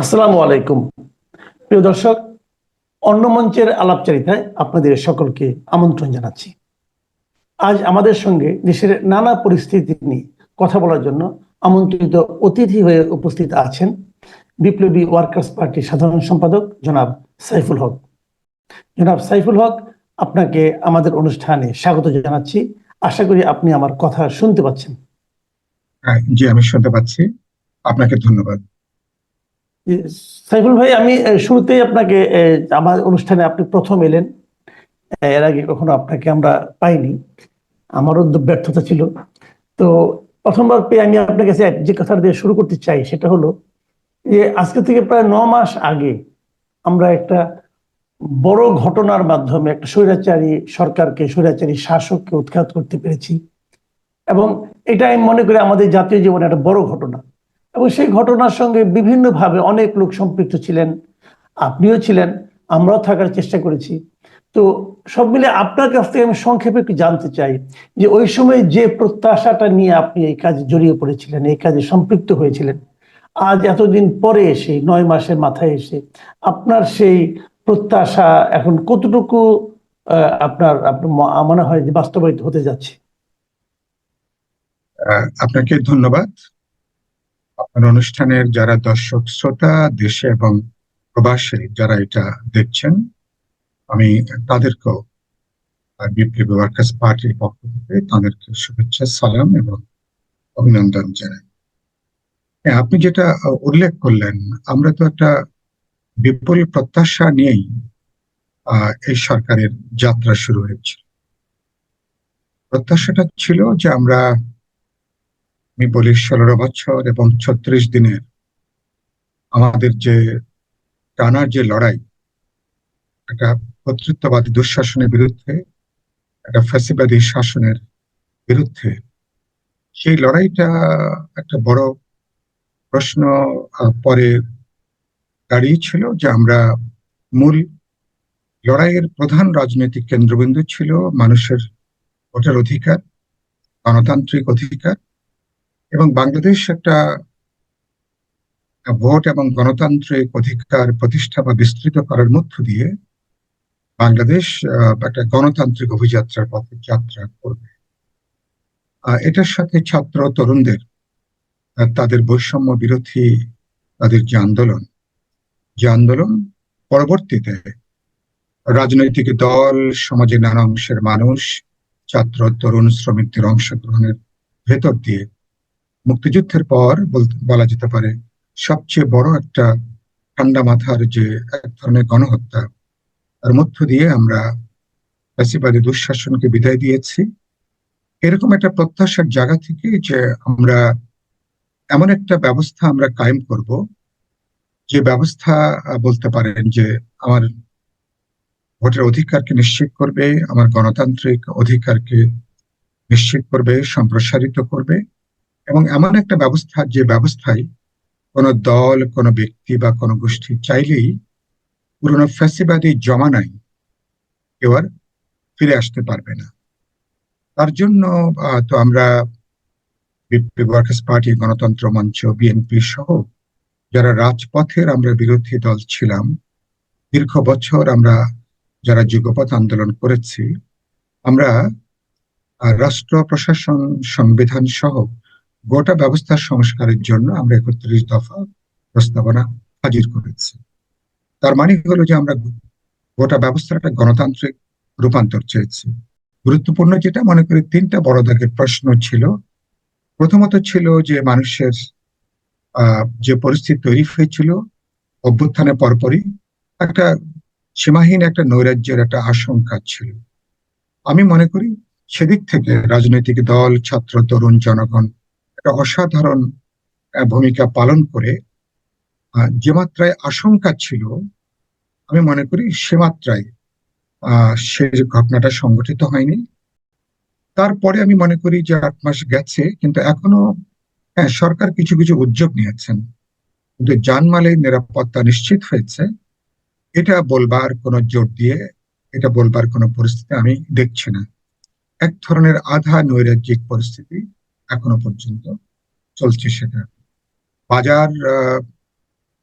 আসসালামু আলাইকুম। প্রিয় দর্শক অন্য মঞ্চের আলাপচারিতায় আপনাদের সকলকে আমন্ত্রণ জানাচ্ছি। আজ আমাদের সঙ্গে দেশের নানা পরিস্থিতি নিয়ে কথা বলার জন্য আমন্ত্রিত অতিথি হয়ে উপস্থিত আছেন বিপ্লবী ওয়ার্কার্স পার্টির সাধারণ সম্পাদক জনাব সাইফুল হক। জনাব সাইফুল হক আপনাকে আমাদের অনুষ্ঠানে স্বাগত জানাচ্ছি। আশা করি আপনি আমার কথা শুনতে পাচ্ছেন। হ্যাঁ, জি আমি শুনতে পাচ্ছি। আপনাকে ধন্যবাদ। সাইফুল ভাই, আমি শুরুতেই আপনাকে আমার অনুষ্ঠানে আপনি প্রথম এলেন। এর আগে কখনো আপনাকে আমরা পাইনি। আমারও ব্যর্থতা ছিল। তো প্রথমবার পেয়ে আমি আপনার কাছে যে কথা দিয়ে শুরু করতে চাই, সেটা হলো যে আজকে থেকে প্রায় ন মাস আগে আমরা একটা বড় ঘটনার মাধ্যমে একটা স্বৈরাচারী সরকারকে, স্বৈরাচারী শাসককে উৎখাত করতে পেরেছি। এবং এটা আমি মনে করি আমাদের জাতীয় জীবনে একটা বড় ঘটনা। এবং সেই ঘটনার সঙ্গে বিভিন্নভাবে অনেক লোক সম্পৃক্ত ছিলেন। আপনিও ছিলেন, আমরাও থাকার চেষ্টা করেছি। তো সব মিলে আপনার কাছ থেকে আমি সংক্ষেপে একটু জানতে চাই যে ওই সময় যে প্রত্যাশাটা নিয়ে আপনি এই কাজে জড়িয়ে পড়েছিলেন, এই কাজে সম্পৃক্ত হয়েছিলেন, আজ এতদিন পরে এসে, নয় মাসের মাথায় এসে আপনার সেই প্রত্যাশা এখন কতটুকু আপনার আপনার মনে হয় যে বাস্তবায়িত হতে যাচ্ছে? আপনাকে ধন্যবাদ। আপনার অনুষ্ঠানের যারা দর্শক শ্রোতা দেশে এবং প্রবাসে যারা এটা দেখছেন আমি তাদেরকেও বিপ্লবী ওয়ার্কার্স পার্টির পক্ষ থেকে তাদেরকে শুভেচ্ছা সালাম এবং অভিনন্দন জানাই। হ্যাঁ, আপনি যেটা উল্লেখ করলেন আমরা তো একটা বিপুল প্রত্যাশা নিয়েই এই সরকারের যাত্রা শুরু হয়েছিল। প্রত্যাশাটা ছিল যে আমরা আমি বলি ষোলো বছর এবং ছত্রিশ দিনের আমাদের যে টানার যে লড়াই, একটা কর্তৃত্ববাদী দুঃশাসনের বিরুদ্ধে, একটা ফ্যাসিবাদী শাসনের বিরুদ্ধে, সেই লড়াইটা একটা বড় প্রশ্ন পরে দাঁড়িয়েছিল যে আমরা মূল লড়াইয়ের প্রধান রাজনৈতিক কেন্দ্রবিন্দু ছিল মানুষের ভোটের অধিকার, গণতান্ত্রিক অধিকার এবং বাংলাদেশ একটা ভোট এবং গণতান্ত্রিক অধিকার প্রতিষ্ঠা বা বিস্তৃত করার মধ্য দিয়ে বাংলাদেশ একটা গণতান্ত্রিক অভিযাত্রার পথে যাত্রা করবে। এটার সাথে ছাত্র তরুণদের তাদের বৈষম্য বিরোধী তাদের যে আন্দোলন যে আন্দোলন পরবর্তীতে রাজনৈতিক দল, সমাজের নানা অংশের মানুষ, ছাত্র, তরুণ, শ্রমিকদের অংশগ্রহণের ভেতর দিয়ে মুক্তিযুদ্ধের পর বলা যেতে পারে, সবচেয়ে বড় একটা ঠান্ডা মাথার যে এক ধরনের গণহত্যা, তার মধ্য দিয়ে আমরা ফ্যাসিবাদী দুঃশাসনকে বিদায় দিয়েছি। এরকম একটা প্রত্যাশার জায়গা থেকে যে আমরা এমন একটা ব্যবস্থা আমরা কায়েম করব, যে ব্যবস্থা বলতে পারেন যে আমার ভোটের অধিকারকে নিশ্চিত করবে, আমার গণতান্ত্রিক অধিকারকে নিশ্চিত করবে, সম্প্রসারিত করবে। এবং এমন একটা ব্যবস্থা, যে ব্যবস্থায় কোনো দল, কোনো ব্যক্তি বা কোনো গোষ্ঠী চাইলেই পুরনো ফ্যাসিবাদী জমানায় কেউ আর ফিরে আসতে পারবে না। তার জন্য তো আমরা ওয়ার্কার্স পার্টি, গণতন্ত্র মঞ্চ, বিএনপি সহ যারা রাজপথের আমরা বিরোধী দল ছিলাম, দীর্ঘ বছর আমরা যারা যুগপথ আন্দোলন করেছি, আমরা রাষ্ট্র প্রশাসন, সংবিধান সহ গোটা ব্যবস্থার সংস্কারের জন্য আমরা একত্রিশ দফা প্রস্তাবনা হাজির করেছি। তার মানে হলো যে আমরা গোটা ব্যবস্থার একটা গণতান্ত্রিক রূপান্তর চেয়েছি। গুরুত্বপূর্ণ যেটা, মনে করি তিনটা বড় দাগের প্রশ্ন ছিল। প্রথমত ছিল যে মানুষের যে পরিস্থিতি তৈরি হয়েছিল, অভ্যুত্থানের পরপরই একটা সীমাহীন একটা নৈরাজ্যের একটা আশঙ্কা ছিল। আমি মনে করি সেদিক থেকে রাজনৈতিক দল, ছাত্র, তরুণ, জনগণ একটা অসাধারণ ভূমিকা পালন করে যে মাত্রায় আশঙ্কা ছিল, আমি মনে করি সে মাত্রায় সে ঘটনাটা সংঘটিত হয়নি। তারপরে আমি মনে করি যে আট মাস গেছে, কিন্তু এখনও হ্যাঁ সরকার কিছু কিছু উদ্যোগ নিয়েছেন। কিন্তু জানমালের নিরাপত্তা নিশ্চিত হয়েছে। এটা বলবার কোনো জোর দিয়ে, এটা বলবার কোনো পরিস্থিতি আমি দেখছি না। এক ধরনের আধা নৈরাজ্যিক পরিস্থিতি। এখনও পর্যন্ত চলছে সেটা। বাজার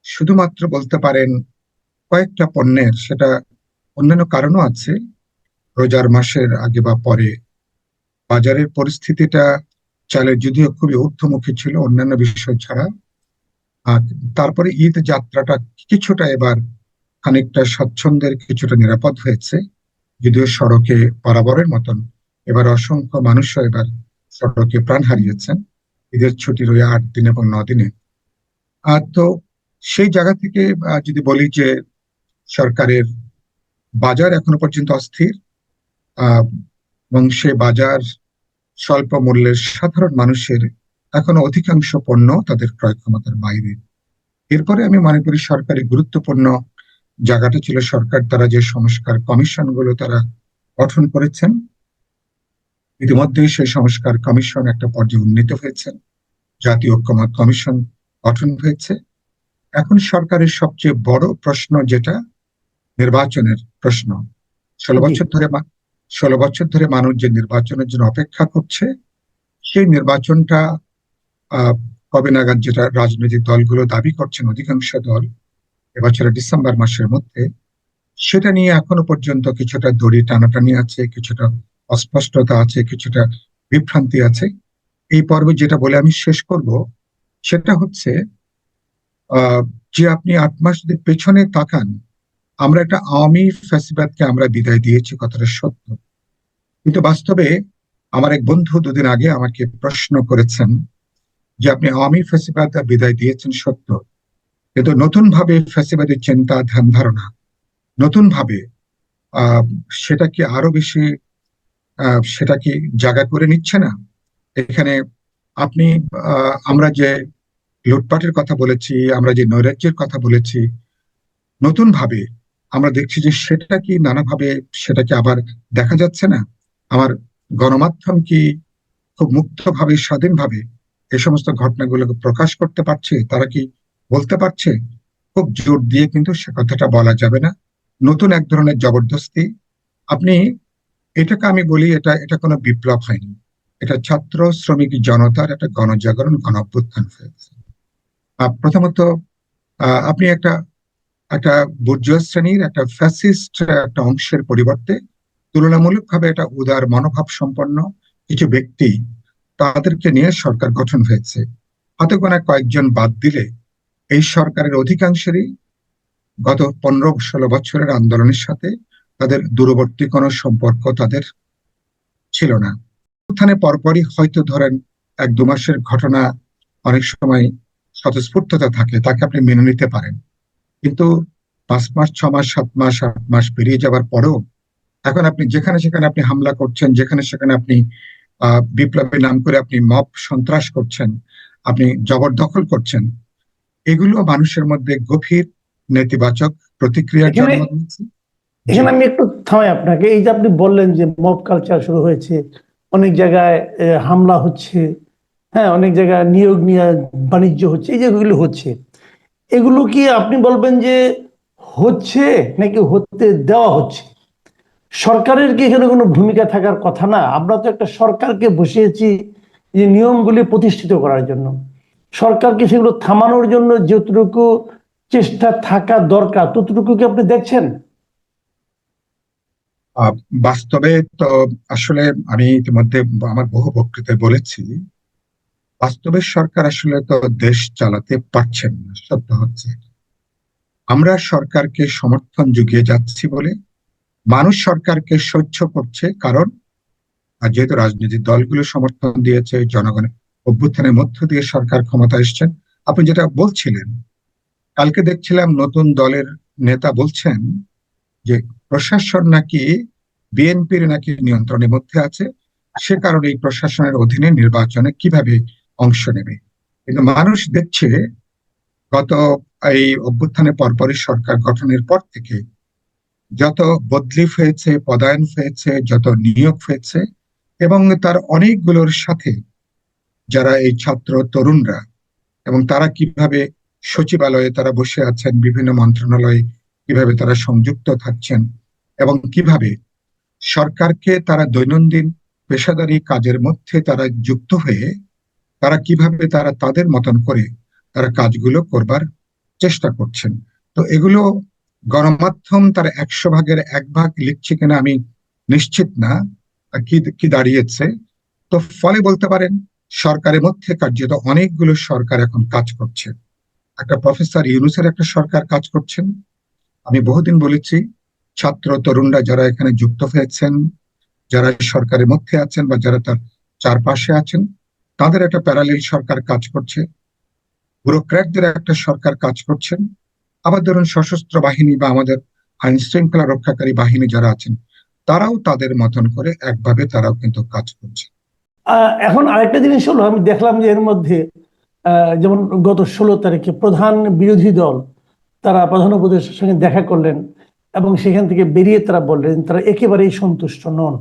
শুধুমাত্র বলতে পারেন কয়েকটা পণ্যের, সেটা অন্যান্য কারণও আছে। রোজার মাসের আগে বা পরে বাজারের পরিস্থিতিটা চালের যদিও খুবই ঊর্ধ্বমুখী ছিল অন্যান্য বিষয় ছাড়া। আর তারপরে ঈদ যাত্রাটা কিছুটা এবার খানিকটা স্বচ্ছন্দের কিছুটা নিরাপদ হয়েছে। যদিও সড়কে বরাবরের মতন। এবার অসংখ্য মানুষও এবার সড়কে প্রাণ হারিয়েছেন। ঈদের ছুটি রয়ে আট দিন এবং ন দিনে। আর তো সেই জায়গা থেকে যদি বলি যে সরকারের বাজার এখনও পর্যন্ত অস্থির এবং সে বাজার স্বল্প মূল্যের সাধারণ মানুষের এখনও অধিকাংশ পণ্য তাদের ক্রয় ক্ষমতার বাইরে। এরপরে আমি মনে করি সরকারি গুরুত্বপূর্ণ জায়গাটা ছিল সরকার তারা যে সংস্কার কমিশনগুলো তারা গঠন করেছেন। ইতিমধ্যেই সেই সংস্কার কমিশন একটা পর্যায়ে উন্নীত হয়েছে। জাতীয় ঐক্যমত কমিশন গঠন হয়েছে। এখন সরকারের সবচেয়ে বড় প্রশ্ন যেটা নির্বাচনের প্রশ্ন। ষোলো বছর ধরে ষোলো বছর ধরে মানুষ যে নির্বাচনের জন্য অপেক্ষা করছে সেই নির্বাচনটা আহ কবে নাগাদ যেটা রাজনৈতিক দলগুলো দাবি করছেন অধিকাংশ দল এবছরের ডিসেম্বর মাসের মধ্যে সেটা নিয়ে এখনও পর্যন্ত কিছুটা দড়ি টানাটানি আছে কিছুটা অস্পষ্টতা আছে, কিছুটা বিভ্রান্তি আছে। এই পর্বে যেটা বলে আমি শেষ করব, সেটা হচ্ছে যে আপনি আট মাস যদি পেছনে তাকান, আমরা একটা আওয়ামী ফ্যাসিবাদকে আমরা বিদায় দিয়েছি কথাটা সত্য। কিন্তু বাস্তবে আমার এক বন্ধু দুদিন আগে আমাকে প্রশ্ন করেছেন যে আপনি আওয়ামী ফ্যাসিবাদ বিদায় দিয়েছেন সত্য। কিন্তু নতুন ভাবে ফ্যাসিবাদের চিন্তা ধ্যান ধারণা নতুন ভাবে আহ, সেটা আরও বেশি সেটা কি জায়গা করে নিচ্ছে না? এখানে আপনি আমরা যে লুটপাটের কথা বলেছি, আমরা যে নৈরাজ্যের কথা বলেছি নতুন ভাবে আমরা দেখছি যে সেটা কি নানাভাবে সেটাকে আবার দেখা যাচ্ছে না? আমার গণমাধ্যম কি খুব মুক্তভাবে, স্বাধীনভাবে এই সমস্ত ঘটনাগুলোকে প্রকাশ করতে পারছে? তারা কি বলতে পারছে? খুব জোর দিয়ে কিন্তু সে কথাটা বলা যাবে না। নতুন এক ধরনের জবরদস্তি। আপনি এটাকে আমি বলি, এটা এটা কোনো বিপ্লব হয়নি। এটা ছাত্র শ্রমিক জনতার একটা গণজাগরণ গণ অভ্যুত্থান হয়েছে প্রথমত আপনি একটা একটা বুর্জুয়া শ্রেণির, একটা ফ্যাসিস্ট, একটা অংশের পরিবর্তে তুলনামূলকভাবে একটা উদার মনোভাব সম্পন্ন কিছু ব্যক্তি তাদেরকে নিয়ে সরকার গঠন হয়েছে। হাতে গোনা কয়েকজন বাদ দিলে এই সরকারের অধিকাংশেরই গত পনেরো ষোলো বছরের আন্দোলনের সাথে তাদের দূরবর্তী কোনো সম্পর্ক তাদের ছিল না। উত্থানে পরপরই হয়তো ধরেন এক দু মাসের ঘটনা অনেক সময় স্বতঃস্ফূর্ততা থাকে তাকে আপনি মেনে নিতে পারেন। কিন্তু পাঁচ মাস ছ মাস সাত মাস আট মাস পেরিয়ে যাওয়ার পরেও এখন আপনি যেখানে সেখানে আপনি হামলা করছেন যেখানে সেখানে আপনি আহ বিপ্লবের নাম করে আপনি মপ সন্ত্রাস করছেন আপনি জবরদখল করছেন এগুলো মানুষের মধ্যে গভীর নেতিবাচক প্রতিক্রিয়ার জন্ম দিয়েছে। এখানে আমি একটু থামাই আপনাকে। এই যে আপনি বললেন যে মব কালচার শুরু হয়েছে, অনেক জায়গায় হামলা হচ্ছে হ্যাঁ অনেক জায়গায় নিয়োগ নিয়ে বাণিজ্য হচ্ছে, এই যেগুলো হচ্ছে। এগুলো কি আপনি বলবেন যে হচ্ছে নাকি হতে দেওয়া হচ্ছে? সরকারের কি এখানে কোনো ভূমিকা থাকার কথা না? আমরা তো একটা সরকারকে বসিয়েছি যে নিয়মগুলি প্রতিষ্ঠিত করার জন্য। সরকারকে সেগুলো থামানোর জন্য যতটুকু চেষ্টা থাকা দরকার, ততটুকু কি আপনি দেখছেন? বাস্তবে তো আসলে আমি ইতিমধ্যে আমার বহু বক্তৃতায় বলেছি, বাস্তবে সরকার আসলে তো দেশ চালাতে পারছেন না, সত্য হচ্ছে। আমরা সরকারকে সমর্থন জুগিয়ে যাচ্ছি বলে মানুষ সরকারকে সহ্য করছে কারণ যেহেতু রাজনৈতিক দলগুলো সমর্থন দিয়েছে, জনগণের অভ্যুত্থানের মধ্য দিয়ে সরকার ক্ষমতা এসছেন, আপনি যেটা বলছিলেন, কালকে দেখছিলাম নতুন দলের নেতা বলছেন যে প্রশাসন নাকি বিএনপির নাকি নিয়ন্ত্রণের মধ্যে আছে, সে কারণে এই প্রশাসনের অধীনে নির্বাচনে কীভাবে অংশ নেবে? কিন্তু মানুষ দেখছে গত এই অভ্যুত্থানের পরপরই সরকার গঠনের পর থেকে যত বদলি হয়েছে, পদায়ন হয়েছে, যত নিয়োগ হয়েছে এবং তার অনেকগুলোর সাথে যারা এই ছাত্র তরুণরা এবং তারা কীভাবে সচিবালয়ে তারা বসে আছেন, বিভিন্ন মন্ত্রণালয়ে কীভাবে তারা সংযুক্ত থাকছেন এবং কীভাবে সরকারকে তারা দৈনন্দিন পেশাদারি কাজের মধ্যে তারা যুক্ত হয়ে তারা কীভাবে তারা তাদের মতন করে তারা কাজগুলো করবার চেষ্টা করছেন। তো এগুলো গণমাধ্যম তার একশো ভাগের এক ভাগ লিখছে কিনা আমি নিশ্চিত না কি কি দাঁড়িয়েছে। তো ফলে বলতে পারেন সরকারের মধ্যে কার্যত অনেকগুলো সরকার এখন কাজ করছে। একটা প্রফেসর ইউনুসের একটা সরকার কাজ করছেন আমি বহুদিন বলেছি, ছাত্র তরুণরা যারা এখানে যুক্ত হয়েছেন, যারা সরকারের মধ্যে আছেন বা যারা তার চারপাশে আছেন, তাদের একটা প্যারালেল সরকার কাজ করছে। ব্যুরোক্র্যাটদের একটা সরকার কাজ করছেন। আবার ধরুন সশস্ত্র বাহিনী বা আমাদের আইন শৃঙ্খলা রক্ষাকারী বাহিনী যারা আছেন, তারাও তাদের মতন করে একভাবে তারাও কিন্তু কাজ করছে। এখন আরেকটা জিনিস হলো, আমি দেখলাম যে এর মধ্যে যেমন গত ষোলো তারিখে প্রধান বিরোধী দল তারা প্রধান উপদেষ্টার সঙ্গে দেখা করলেন এবং সেখান থেকে বেরিয়ে তারা বললেন, তারা একেবারেই সন্তুষ্ট নন,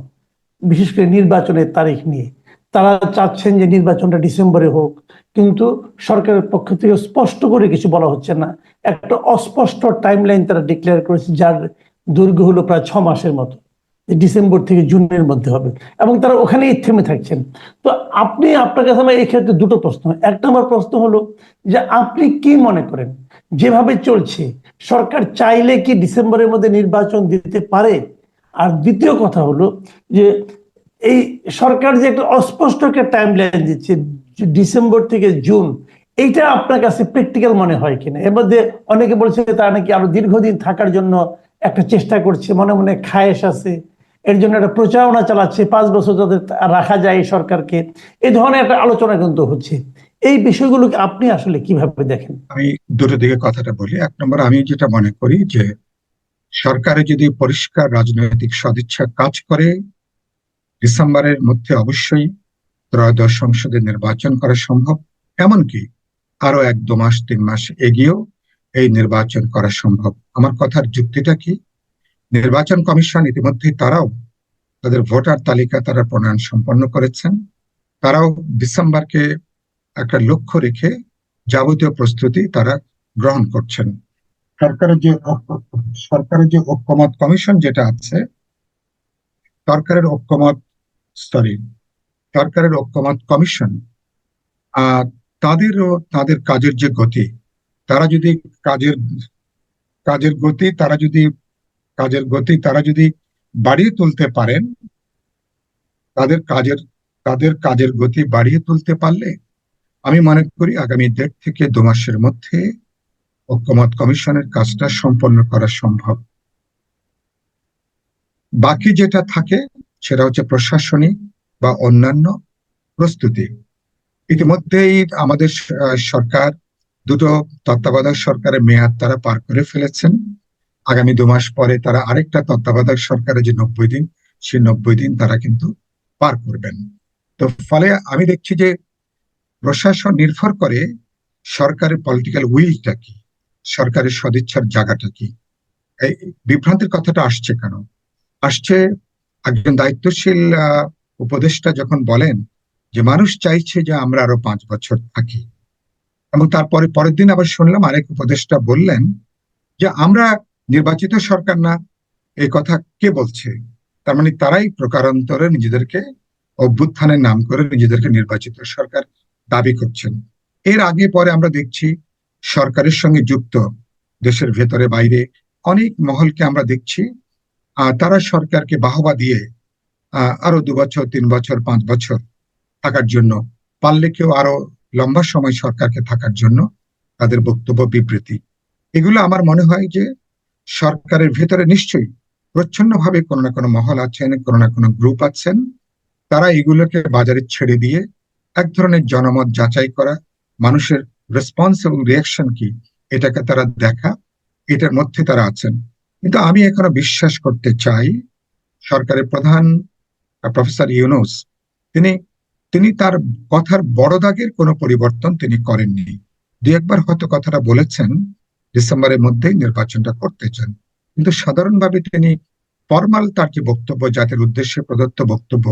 বিশেষ করে নির্বাচনের তারিখ নিয়ে। তারা চাচ্ছেন যে নির্বাচনটা ডিসেম্বরে হোক, কিন্তু সরকারের পক্ষ থেকে স্পষ্ট করে কিছু বলা হচ্ছে না। একটা অস্পষ্ট টাইমলাইন তারা ডিক্লেয়ার করেছে, যার দৈর্ঘ্য হলো প্রায় ছ মাসের মতো। ডিসেম্বর থেকে জুনের মধ্যে হবে। এবং তারা ওখানেই থেমে থাকছেন। তো আপনি, আপনার কাছে আমার এই ক্ষেত্রে দুটো প্রশ্ন। এক নম্বর প্রশ্ন হলো যে আপনি কি মনে করেন? যেভাবে চলছে, সরকার চাইলে কি ডিসেম্বরের মধ্যে নির্বাচন দিতে পারে? আর দ্বিতীয় কথা হলো যে, এই সরকার যে একটা অস্পষ্ট একটা টাইম লাইন দিচ্ছে, ডিসেম্বর থেকে জুন, এইটা আপনার কাছে প্র্যাকটিক্যাল মনে হয় কিনা? এর মধ্যে অনেকে বলছে তারা নাকি আরও দীর্ঘদিন থাকার জন্য একটা চেষ্টা করছে, মনে মনে খায়েশ আছে। এর জন্য একটা প্রচারণা চালাচ্ছে, পাঁচ বছর যাতে রাখা যায় সরকারকে। এই ধরনের একটা আলোচনা কিন্তু হচ্ছে। এই বিষয়গুলোকে আপনি আসলে কীভাবে দেখেন? আমি দুটো দিকে কথাটা বলি। এক নম্বর, আমি যেটা মনে করি যে সরকারে যদি পরিষ্কার রাজনৈতিক সদিচ্ছা কাজ করে, ডিসেম্বরের মধ্যে অবশ্যই ত্রয়োদশ সংসদে নির্বাচন করা সম্ভব। এমনকি আরও এক দু মাস, তিন মাস এগিয়েও এই নির্বাচন করা সম্ভব। আমার কথার যুক্তিটা কি? নির্বাচন কমিশন ইতিমধ্যে তারাও তাদের ভোটার তালিকা তারা প্রণয়ন সম্পন্ন করেছেন। তারাও ডিসেম্বরকে একটা লক্ষ্য রেখে যাবতীয় প্রস্তুতি তারা গ্রহণ করছেন। সরকারের যে সরকারের যে ঐক্যমত কমিশন যেটা আছে, সরকারের ঐক্যমত সরি সরকারের ঐক্যমত কমিশন তাদেরও, তাদের কাজের যে গতি, তারা যদি কাজের কাজের গতি, তারা যদি, কাজের গতি, তারা যদি বাড়িয়ে তুলতে পারেন, তাদের কাজের তাদের কাজের গতি বাড়িয়ে তুলতে পারলে আমি মনে করি আগামী দেড় থেকে দু মাসের মধ্যে ঐক্যমত কমিশনের কাজটা সম্পন্ন করা সম্ভব। বাকি যেটা থাকে সেটা হচ্ছে প্রশাসনিক বা অন্যান্য প্রস্তুতি। ইতিমধ্যেই আমাদের সরকার দুটো তত্ত্বাবধায়ক সরকারের মেয়াদ তারা পার করে ফেলেছেন। আগামী দু মাস পরে তারা আরেকটা তত্ত্বাবধায়ক সরকারের যে নব্বই দিন, সেই নব্বই দিন তারা কিন্তু পার করবেন। তো ফলে আমি দেখছি যে প্রশাসন নির্ভর করে সরকারের পলিটিক্যাল উইলটা কি? সরকারের সদিচ্ছার জায়গাটা কি? এই বিভ্রান্তির কথাটা আসছে কেন? আসছে একজন দায়িত্বশীল উপদেষ্টা যখন বলেন যে মানুষ চাইছে যে আমরা আরও পাঁচ বছর থাকি। এবং তারপরে পরের দিন আবার শুনলাম আরেক উপদেষ্টা বললেন যে আমরা নির্বাচিত সরকার না, এই কথা কে বলছে? তার মানে তারাই প্রকারান্তরে নিজেদেরকে অভ্যুত্থানের নাম করে নিজেদেরকে নির্বাচিত সরকার দাবি করছেন। এর আগে পরে আমরা দেখছি সরকারের সঙ্গে যুক্ত, দেশের ভেতরে বাইরে অনেক মহলকে আমরা দেখছি তারা সরকারকে বাহবা দিয়ে আরও দু বছর, তিন বছর, পাঁচ বছর থাকার জন্য, পারলে কেউ আরও লম্বা সময় সরকারকে থাকার জন্য তাদের বক্তব্য, বিবৃতি। এগুলো আমার মনে হয় যে সরকারের ভেতরে নিশ্চয়ই প্রচ্ছন্নভাবে কোনো না কোনো মহল আছেন, কোনো না কোনো গ্রুপ আছেন, তারা এগুলোকে বাজারে ছেড়ে দিয়ে এক ধরনের জনমত যাচাই করা, মানুষের রেসপন্স এবং রিয়াকশন কি, এটাকে তারা দেখা, এটার মধ্যে তারা আছেন। কিন্তু আমি এখনও বিশ্বাস করতে চাই, সরকারের প্রধান প্রফেসর ইউনুস, তিনি তিনি তার কথার বড় দাগের কোনো পরিবর্তন তিনি করেননি। দু একবার হয়তো কথাটা বলেছেন, ডিসেম্বরের মধ্যেই নির্বাচনটা করতে চান। কিন্তু সাধারণভাবে তিনি ফরমাল তার যে বক্তব্য, জাতির উদ্দেশ্যে প্রদত্ত বক্তব্য,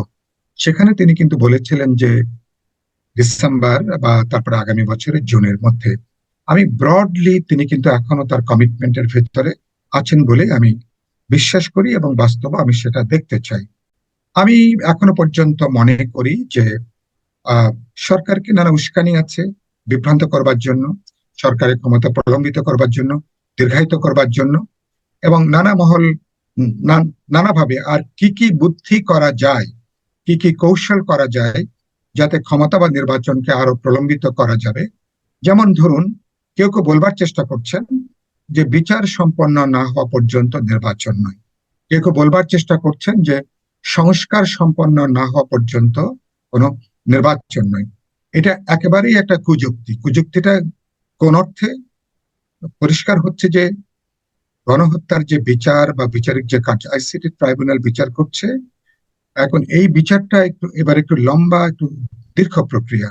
সেখানে তিনি কিন্তু বলেছিলেন যে ডিসেম্বর বা তারপরে আগামী বছরের জুনের মধ্যে। আমি ব্রডলি তিনি কিন্তু এখনও তার কমিটমেন্টের ভেতরে আছেন বলে আমি বিশ্বাস করি এবং বাস্তব আমি সেটা দেখতে চাই। আমি এখনও পর্যন্ত মনে করি যে সরকারকে নানা উস্কানি আছে বিভ্রান্ত করবার জন্য, সরকারের ক্ষমতা প্রলম্বিত করবার জন্য, দীর্ঘায়িত করবার জন্য এবং নানা মহল নানাভাবে আর কি কি বুদ্ধি করা যায়, কি কি কৌশল করা যায় যাতে ক্ষমতা বা নির্বাচনকে আরও প্রলম্বিত করা যাবে। যেমন ধরুন, কেউ কেউ বলবার চেষ্টা করছেন যে বিচার সম্পন্ন না হওয়া পর্যন্ত নির্বাচন নয়। কেউ কেউ বলবার চেষ্টা করছেন যে সংস্কার সম্পন্ন না হওয়া পর্যন্ত কোনো নির্বাচন নয়। এটা একেবারেই একটা কুযুক্তি। কুযুক্তিটা কোন অর্থে? পরিষ্কার হচ্ছে যে গণহত্যার যে বিচার বা বিচারিক যে কাজ আইসিটি ট্রাইব্যুনাল বিচার করছে এখন এই বিচারটা একটু, এবার একটু লম্বা, একটু দীর্ঘ প্রক্রিয়া।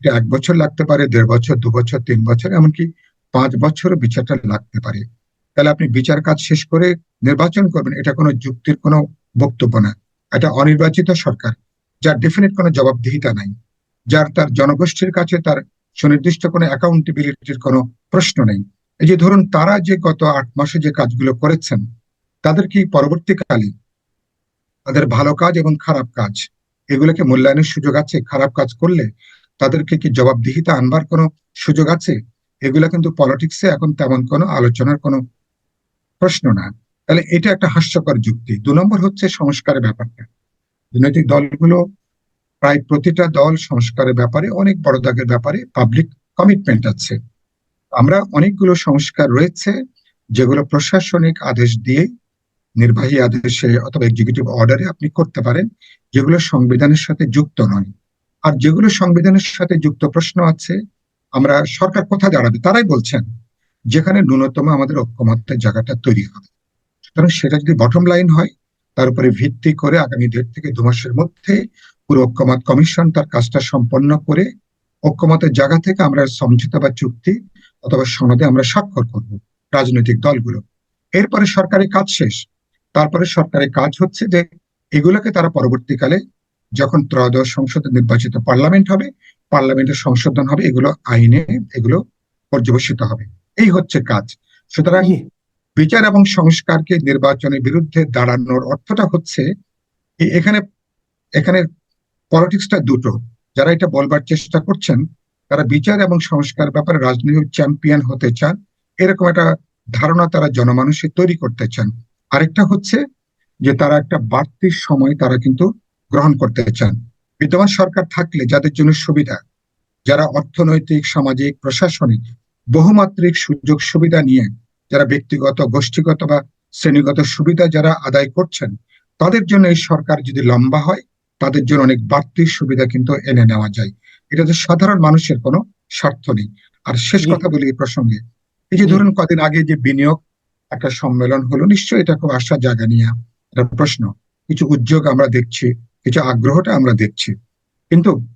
এটা এক বছর লাগতে পারে, দেড় বছর, দু বছর, তিন বছর, এমনকি পাঁচ বছরও বিচারটা লাগতে পারে। তাহলে আপনি বিচার কাজ শেষ করে নির্বাচন করবেন, এটা কোনো যুক্তির কোনো বক্তব্য না। এটা অনির্বাচিত সরকার, যার ডেফিনেট কোনো জবাবদিহিতা নাই। যার, তার জনগোষ্ঠীর কাছে তার সুনির্দিষ্ট কোনো অ্যাকাউন্টেবিলিটির কোনো প্রশ্ন নেই। এই যে ধরুন, তারা যে গত আট মাসে যে কাজগুলো করেছেন, তাদের কি পরবর্তীকালে তাদের ভালো কাজ এবং খারাপ কাজ। এগুলোকে মূল্যায়নের সুযোগ আছে, খারাপ কাজ করলে তাদেরকে কি জবাবদিহিতা আনবার কোনো সুযোগ আছে? এগুলো কিন্তু পলিটিক্সে এখন তেমন কোনো আলোচনার কোনো প্রশ্ন না। তাহলে এটা একটা হাস্যকর যুক্তি। দু নম্বর হচ্ছে সংস্কারের ব্যাপারটা। রাজনৈতিক দলগুলো প্রায় প্রতিটা দল সংস্কারের ব্যাপারে অনেক বড় দাগের ব্যাপারে পাবলিক কমিটমেন্ট আছে। আমরা অনেকগুলো সংস্কার রয়েছে, যেগুলো প্রশাসনিক আদেশ দিয়ে নির্বাহী আদেশে অথবা এক্সিকিউটিভ অর্ডারে আপনি করতে পারেন, যেগুলো সংবিধানের সাথে যুক্ত নয়। আর যেগুলো সংবিধানের সাথে যুক্ত প্রশ্ন আছে, আমরা সরকার কোথায় দাঁড়াবে তারাই বলছেন, যেখানে ন্যূনতম আমাদের ঐক্যমত্যের জায়গাটা তৈরি হবে। সুতরাং সেটা যদি বটম লাইন হয়, তার উপরে ভিত্তি করে আগামী দেড় থেকে দু মাসের মধ্যে পুরো ঐক্যমত কমিশন তার কাজটা সম্পন্ন করে ঐক্যমতের জায়গা থেকে আমরা সমঝোতা বা চুক্তি অথবা সনদে আমরা স্বাক্ষর করব রাজনৈতিক দলগুলো। এরপরে সরকারি কাজ শেষ। তারপরে সরকারের কাজ হচ্ছে যে এগুলোকে তারা পরবর্তীকালে যখন ত্রয়োদশ সংসদে নির্বাচিত পার্লামেন্ট হবে পার্লামেন্টের সংশোধন হবে এগুলো আইনে এগুলো পর্যবেসিত হবে। এই হচ্ছে কাজ। সুতরাং বিচার এবং সংস্কারকে নির্বাচনের বিরুদ্ধে দাঁড়ানোর অর্থটা হচ্ছে এখানে এখানে পলিটিক্সটা দুটো। যারা এটা বলবার চেষ্টা করছেন তারা বিচার এবং সংস্কার ব্যাপারে রাজনৈতিক চ্যাম্পিয়ন হতে চান এরকম একটা ধারণা তারা জনমানুষে তৈরি করতে চান। আরেকটা হচ্ছে যে তারা একটা বাড়তি সময় তারা কিন্তু গ্রহণ করতে চান। বিদ্যমান সরকার থাকলে যাদের জন্য সুবিধা যারা অর্থনৈতিক সামাজিক প্রশাসনিক বহুমাত্রিক সুযোগ সুবিধা নিয়ে যারা ব্যক্তিগত গোষ্ঠীগত বা শ্রেণীগত সুবিধা যারা আদায় করছেন তাদের জন্য এই সরকার যদি লম্বা হয় তাদের জন্য অনেক বাড়তি সুবিধা কিন্তু এনে নেওয়া যায়। এটা তো সাধারণ মানুষের কোনো স্বার্থ নেই। আর শেষ কথা বলি এই প্রসঙ্গে। এই যে ধরুন কদিন আগে যে বিনিয়োগ একটা সম্মেলন হলো, নিশ্চয়ই এটা খুব আশা জায়গা নিয়ে একটা প্রশ্ন। কিছু উদ্যোগ আমরা দেখছি, কিছু আগ্রহটা আমরা দেখছি। কিন্তু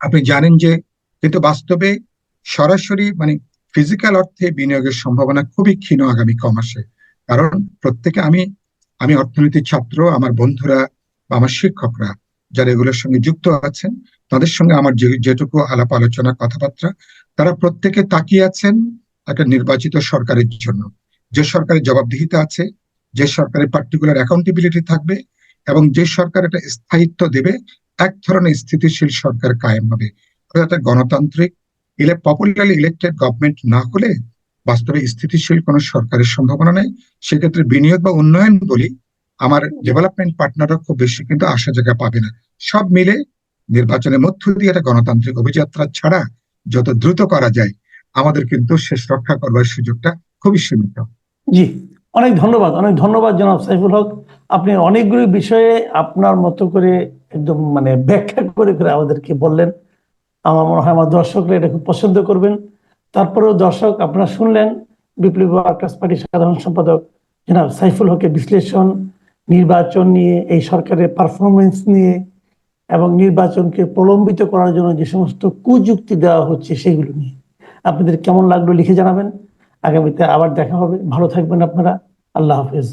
আপনি জানেন যে, কিন্তু বাস্তবে সরাসরি মানে ফিজিক্যাল অর্থে বিনিয়োগের সম্ভাবনা খুবই ক্ষীণ আগামী ক মাসে। কারণ প্রত্যেকে আমি আমি অর্থনীতির ছাত্র, আমার বন্ধুরা বা আমার শিক্ষকরা যারা এগুলোর সঙ্গে যুক্ত আছেন, তাদের সঙ্গে আমার যেটুকু আলাপ আলোচনা, কথাবার্তা, তারা প্রত্যেকে তাকিয়ে আছেন একটা নির্বাচিত সরকারের জন্য। যে সরকারের জবাবদিহিতা আছে, যে সরকারের পার্টিকুলার অ্যাকাউন্টেবিলিটি থাকবে এবং যে সরকার একটা স্থায়িত্ব দেবে, এক ধরনের স্থিতিশীল সরকার কায়েম হবে। অর্থাৎ গণতান্ত্রিক ইলে পপুলারলি ইলেক্টেড গভর্নমেন্ট না হলে বাস্তবে স্থিতিশীল কোনো সরকারের সম্ভাবনা নেই। সেক্ষেত্রে বিনিয়োগ বা উন্নয়ন বলি আমার ডেভেলপমেন্ট পার্টনাররা খুব বেশি কিন্তু আশা জায়গা পাবে না। সব মিলে নির্বাচনের মধ্য দিয়ে একটা গণতান্ত্রিক অভিযাত্রা ছাড়া যত দ্রুত করা যায়, আমাদের কিন্তু শেষ রক্ষা করবার সুযোগটা সীমিত। জি, অনেক ধন্যবাদ অনেক ধন্যবাদ জনাব সাইফুল হক। আপনি অনেকগুলো বিষয়ে আপনার মতো করে একদম মানে ব্যাখ্যা করে করে আমাদেরকে বললেন। আমার মনে হয় আমার দর্শকরা এটা খুব পছন্দ করবেন। তারপরেও দর্শক আপনারা শুনলেন বিপ্লবী ওয়ার্কার্স পার্টির সাধারণ সম্পাদক জনাব সাইফুল হকের বিশ্লেষণ, নির্বাচন নিয়ে, এই সরকারের পারফরমেন্স নিয়ে এবং নির্বাচনকে প্রলম্বিত করার জন্য যে সমস্ত কুযুক্তি দেওয়া হচ্ছে সেগুলো নিয়ে। আপনাদের কেমন লাগল লিখে জানাবেন। আগামীতে আবার দেখা হবে। ভালো থাকবেন আপনারা। আল্লাহ হাফেজ।